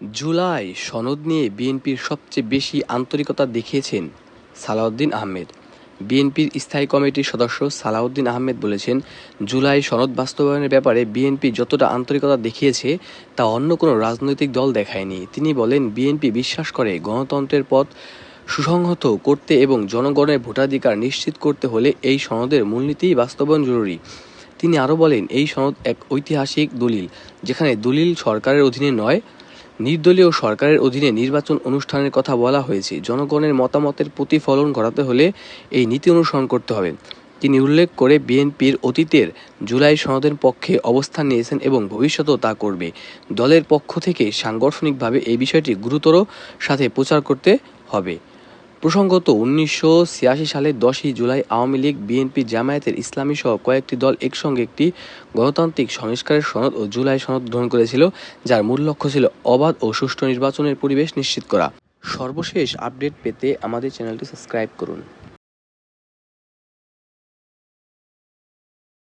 জুলাই সনদ নিয়ে বিএনপির সবচেয়ে বেশি আন্তরিকতা দেখিয়েছেন সালাউদ্দিন আহমেদ। বিএনপির স্থায়ী কমিটির সদস্য সালাউদ্দিন আহমেদ বলেছেন, জুলাই সনদ বাস্তবায়নের ব্যাপারে বিএনপি যতটা আন্তরিকতা দেখিয়েছে, তা অন্য কোনো রাজনৈতিক দল দেখায়নি। তিনি বলেন, বিএনপি বিশ্বাস করে গণতন্ত্রের পথ সুসংহত করতে এবং জনগণের ভোটাধিকার নিশ্চিত করতে হলে এই সনদের মূলনীতিই বাস্তবায়ন জরুরি। তিনি আরও বলেন, এই সনদ এক ঐতিহাসিক দলিল, যেখানে দলিল সরকারের অধীনে নয় নির্দলীয় সরকারের অধীনে নির্বাচন অনুষ্ঠানের কথা বলা হয়েছে। জনগণের মতামতের প্রতিফলন ঘটাতে হলে এই নীতি অনুসরণ করতে হবে। তিনি উল্লেখ করে, বিএনপির অতীতের জুলাই সনদের পক্ষে অবস্থান নিয়েছেন এবং ভবিষ্যতেও তা করবে। দলের পক্ষ থেকে সাংগঠনিকভাবে এই বিষয়টি গুরুতর সাথে প্রচার করতে হবে। প্রসঙ্গত, উনিশশো সালে দশই জুলাই আওয়ামী লীগ বিএনপি জামায়াতের ইসলামী সহ কয়েকটি দল একসঙ্গে একটি গণতান্ত্রিক সংস্কারের সনদ ও জুলাই সনদ গ্রহণ করেছিল, যার মূল লক্ষ্য ছিল অবাধ ও সুষ্ঠু নির্বাচনের পরিবেশ নিশ্চিত করা। সর্বশেষ আপডেট পেতে আমাদের চ্যানেলটি সাবস্ক্রাইব করুন।